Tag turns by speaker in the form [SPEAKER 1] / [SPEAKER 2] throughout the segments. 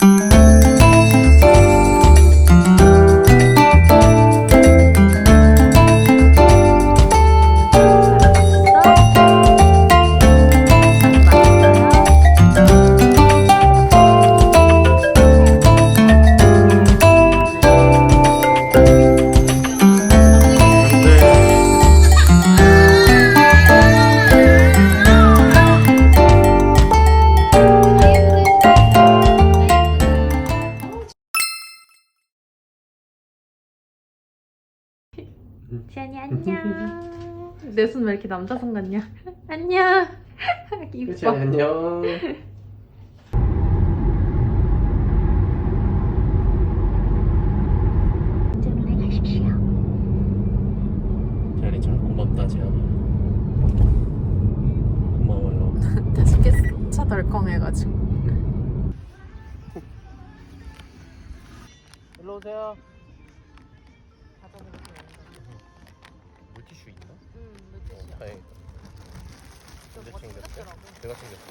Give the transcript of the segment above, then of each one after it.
[SPEAKER 1] Thank you. 지안이 안녕. 내 손 왜 이렇게 남자 손 같냐? 안녕.
[SPEAKER 2] 그치
[SPEAKER 1] 이뻐.
[SPEAKER 2] 안녕
[SPEAKER 3] 운전운행 하십시오.
[SPEAKER 2] 지안이 참 고맙다 지안아 고마워요
[SPEAKER 1] 다시겠어. 차 덜컹해가지고.
[SPEAKER 2] 일로 오세요 다행이다 언제 챙겼어? 내가 챙겼어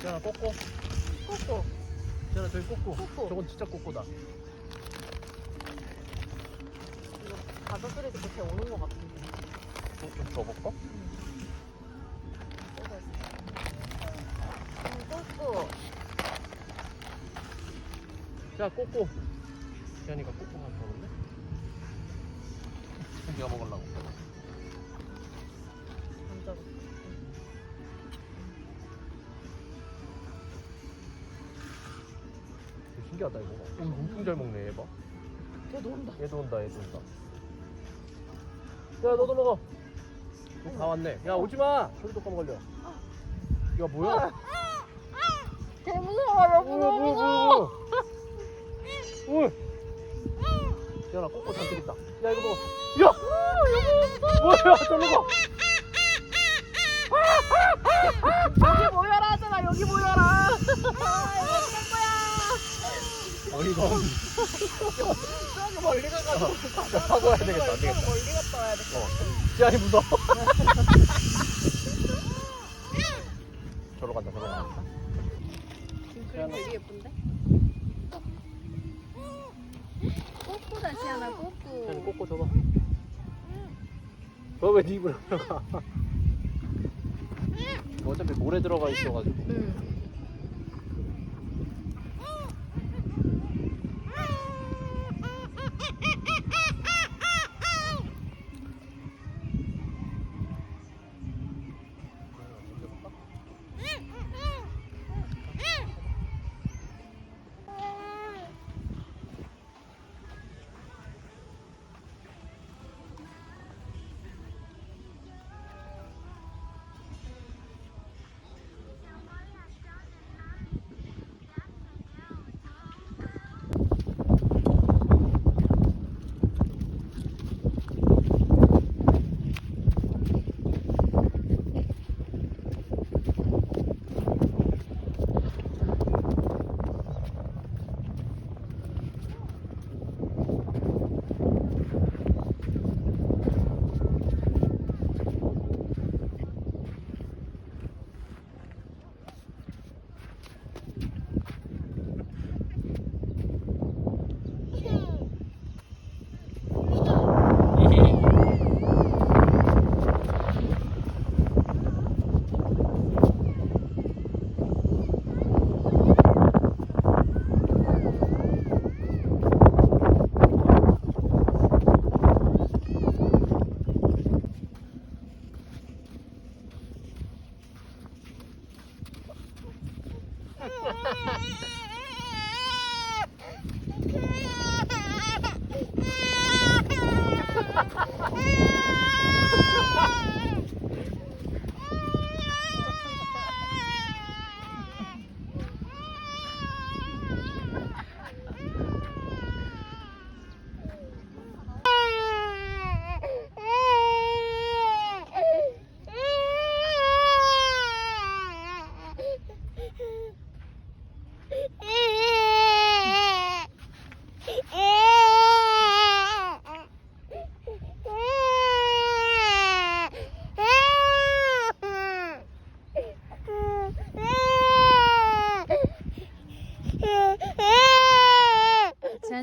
[SPEAKER 2] 지안아 꼬꼬
[SPEAKER 1] 꼬꼬.
[SPEAKER 2] 지안아 저기 꼬꼬
[SPEAKER 1] 꼬꼬.
[SPEAKER 2] 저건 진짜 꼬꼬다
[SPEAKER 1] 이거 바다 소리도 밑에 오는 것 같은데.
[SPEAKER 2] 좀 줘볼까?
[SPEAKER 1] 꼬꼬.
[SPEAKER 2] 자 꼬꼬 지안이가 꼬꼬 한번 먹을래? 네가 먹으려고.
[SPEAKER 1] 앉아.
[SPEAKER 2] 신기하다 이거. 오, 엄청 잘 먹네 얘봐.
[SPEAKER 1] 걔도 온다.
[SPEAKER 2] 얘도 온다 얘도 온다. 야 너도 먹어. 어, 다 왔네. 야 오지 마! 소리 똑바로 걸려. 야 뭐야?
[SPEAKER 1] 개 무서워. 여기
[SPEAKER 2] 뭐야 뭐야 야나 꼬꼬 잔뜩 있다 야 이거 먹어 야 뭐야 저리 가
[SPEAKER 1] 여기 모여라 하잖아. 여기 모여라.
[SPEAKER 2] 어이가 없네
[SPEAKER 1] 저기 멀리 가가지고.
[SPEAKER 2] 하고 와야 되겠다 안 되겠다
[SPEAKER 1] 멀리 갔다 와야 돼.
[SPEAKER 2] 어 지안이 무서워 저로 간다 저로 간다
[SPEAKER 1] 그림 되게 예쁜데? 꼬꼬다 지안아
[SPEAKER 2] 지안이
[SPEAKER 1] 꼬꼬.
[SPEAKER 2] 꼬꼬 줘봐 너왜네 입으로 들어가 어차피 모래 들어가 있어가지고
[SPEAKER 1] 응.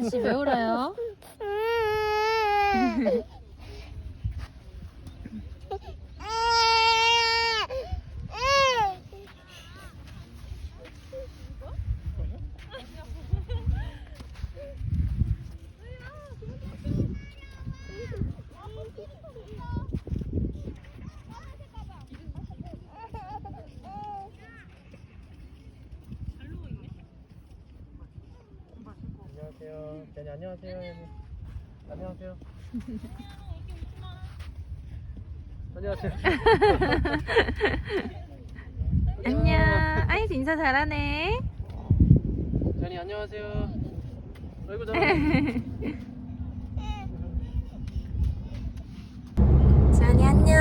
[SPEAKER 1] 씨 왜 울어요?
[SPEAKER 4] 안녕하세요. jenny 안녕하세요. 안녕하세요. 안녕하세요.
[SPEAKER 1] 안녕. 아이스 인사 잘하네.
[SPEAKER 4] jenny 안녕하세요. 아이고 잘하네.
[SPEAKER 1] 재한이 안녕.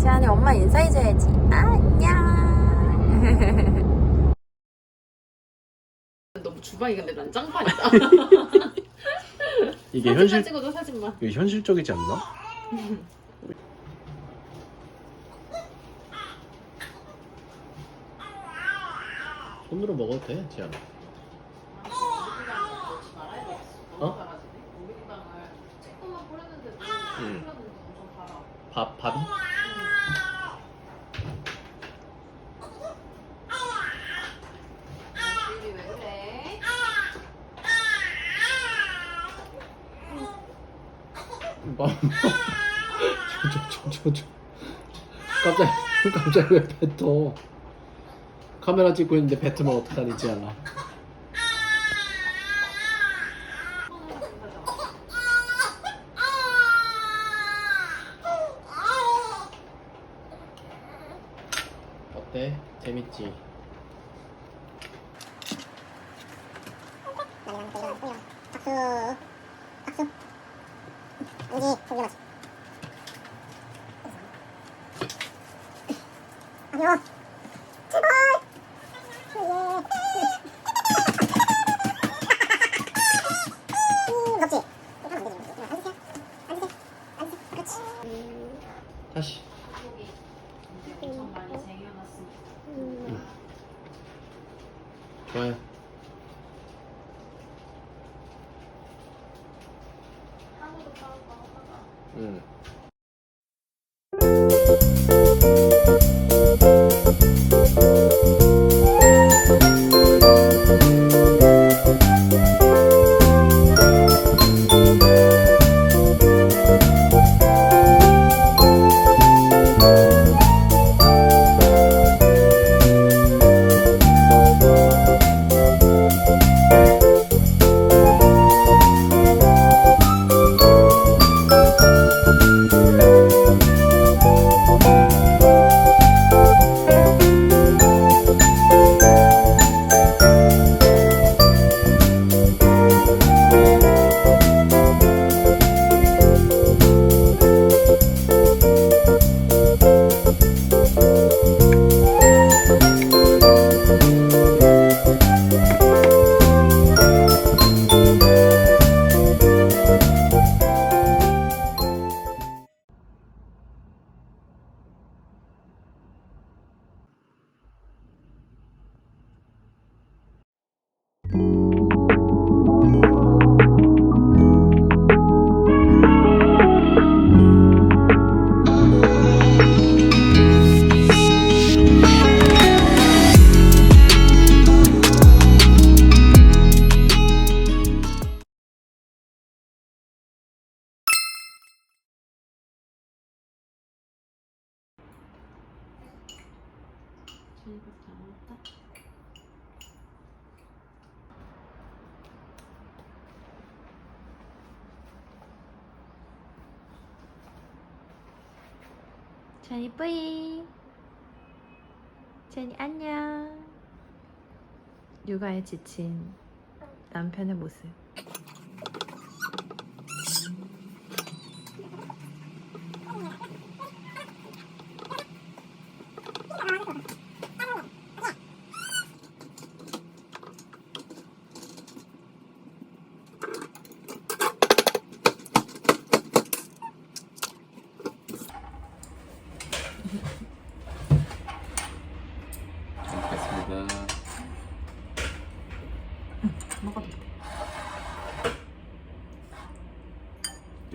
[SPEAKER 1] 재한이 엄마 인사해줘야지. 안녕. 주방이 근데 난장판이다.
[SPEAKER 4] 이게
[SPEAKER 1] 사진만
[SPEAKER 4] 현실
[SPEAKER 1] 찍어도 사진만.
[SPEAKER 4] 이게 현실적이지 않나? 손으로 먹어도 돼, 지안아. 어? 응. 밥 밥이? 저저저저 갑자기 갑자기 왜 뱉어? 카메라 찍고 있는데 뱉으면 어떡하니 지안아? 어때? 재밌지?
[SPEAKER 5] 박수 박수 우지 고기 맛 아
[SPEAKER 1] 제한이 뿌이. 제한이 안녕. 육아에 지친 남편의 모습.
[SPEAKER 4] 잘 먹겠습니다.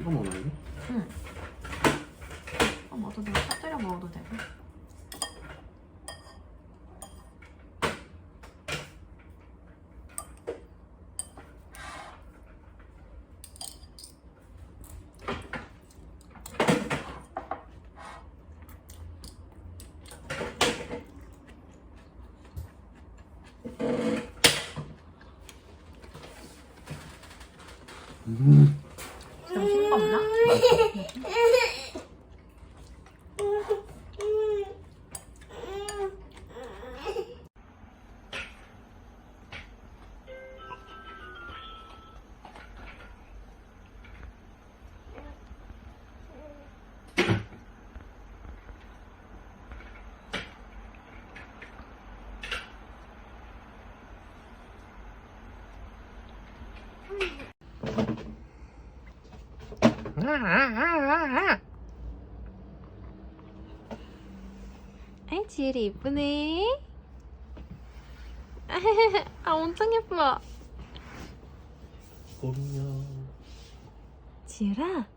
[SPEAKER 2] 찍어 먹는 거?
[SPEAKER 1] 응. 어, 먹어도 되고 터뜨려 먹어도 되고.
[SPEAKER 2] 음.
[SPEAKER 1] 아이 지율이 이쁘네. 아 엄청 예뻐.
[SPEAKER 2] 꼼냥.
[SPEAKER 1] 지율아.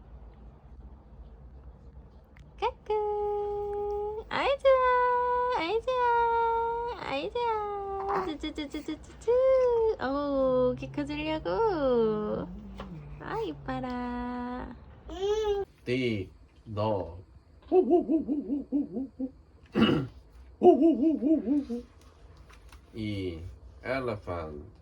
[SPEAKER 1] 까꿍. 아이 좋아. 아이 좋아. 아이 좋아. 쭈쭈쭈쭈쭈쭈. 어우 키 커지려고. 아 이뻐라.
[SPEAKER 2] 띠, 너. 이, elephant.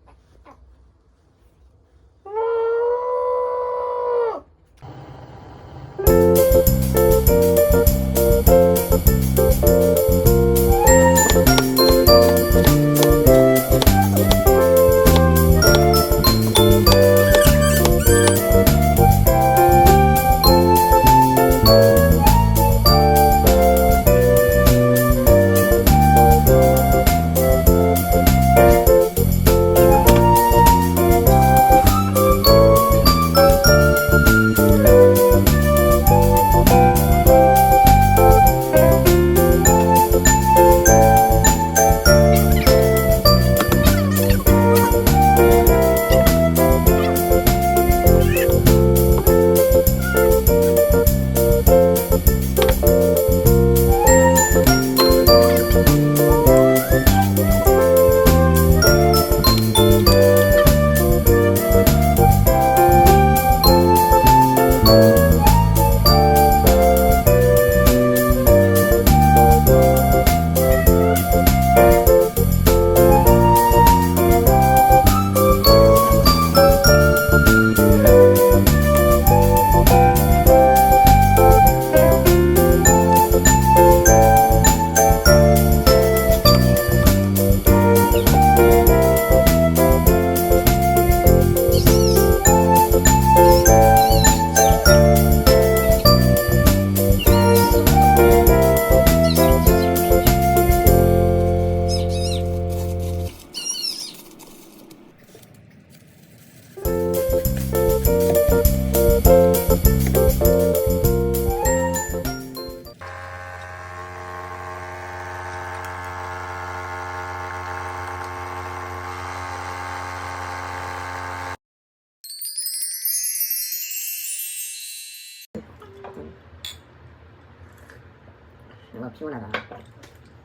[SPEAKER 3] 뭔가 피곤하다.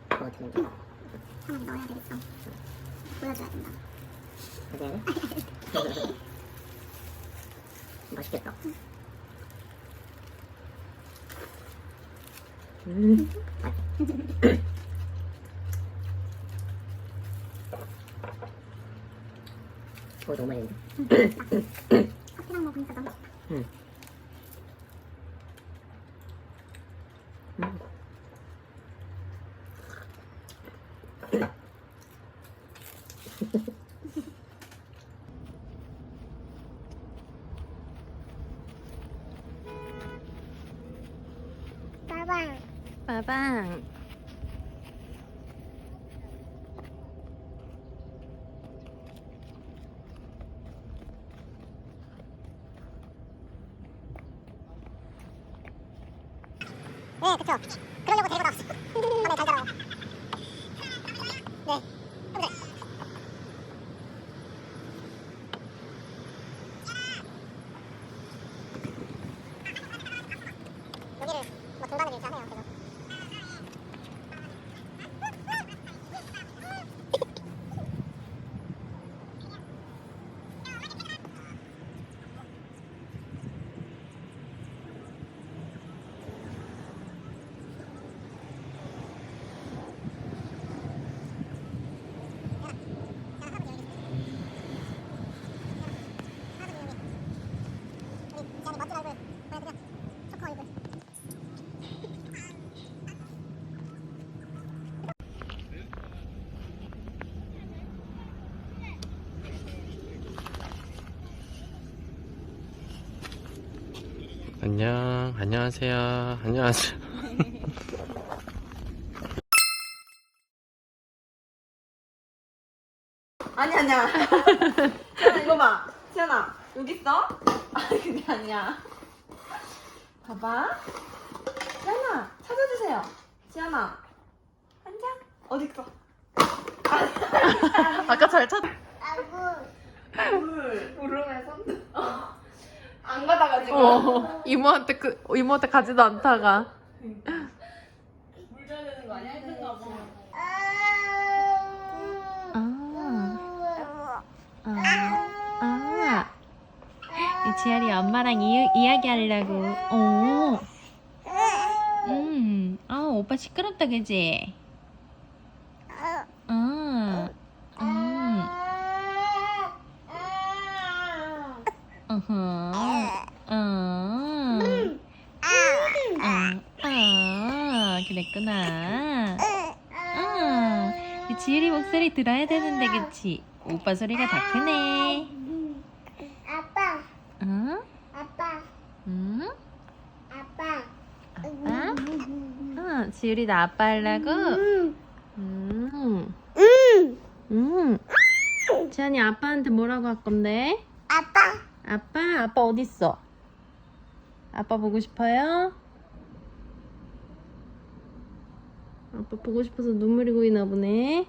[SPEAKER 3] 그거 같은 게. 하나 넣어야 되겠어. 보여줘야 된다. 그래? 맛있겠다. 음. 오, 너무 맛있는데? 커피랑 먹으니까 너무 맛있다. 응. 음. 빠방. 네, 그쵸. 그러려고 데리고 나왔어. 마음에 잘 들어요. 네. 그래. 중간을 유지하네요. 계속. 우리 지안이 멋진 얼굴 보여드려. 초코 얼굴.
[SPEAKER 2] 안녕, 안녕하세요. 안녕하세요.
[SPEAKER 6] 아니 아니야. 지연아 이거 봐. 지연아 여기 있어? 아니 그게 아니야. 봐봐. 지연아 찾아주세요. 지연아 앉아. 어디 있어?
[SPEAKER 1] 아까 잘 찾.
[SPEAKER 6] 물 물음에 손. 어. 안 가다가지고.
[SPEAKER 1] 어 이모한테 그 이모한테 가지도 않다가.
[SPEAKER 6] 물 줘야 되는 거 아니야? 힘든가 봐.
[SPEAKER 1] 아. 아. 아. 이 지아리 엄마랑 이, 이야기하려고. 오. 음. 아 오빠 시끄럽다 그지? 아. 음. 어허. 어. 아. 아. 이 지율이 목소리 들어야 되는데 그치? 오빠 소리가 더 크네.
[SPEAKER 3] 아빠,
[SPEAKER 1] 응?
[SPEAKER 3] 아빠,
[SPEAKER 1] 응?
[SPEAKER 3] 아빠.
[SPEAKER 1] 아빠? 응, 지율이 나 아빠 하려고?
[SPEAKER 3] 음.
[SPEAKER 1] 음.
[SPEAKER 3] 음.
[SPEAKER 1] 음. 지안이 아빠한테 뭐라고 할 건데?
[SPEAKER 3] 아빠.
[SPEAKER 1] 아빠? 아빠 어딨어? 아빠 보고 싶어요? 아빠 보고 싶어서 눈물이 고이나 보네.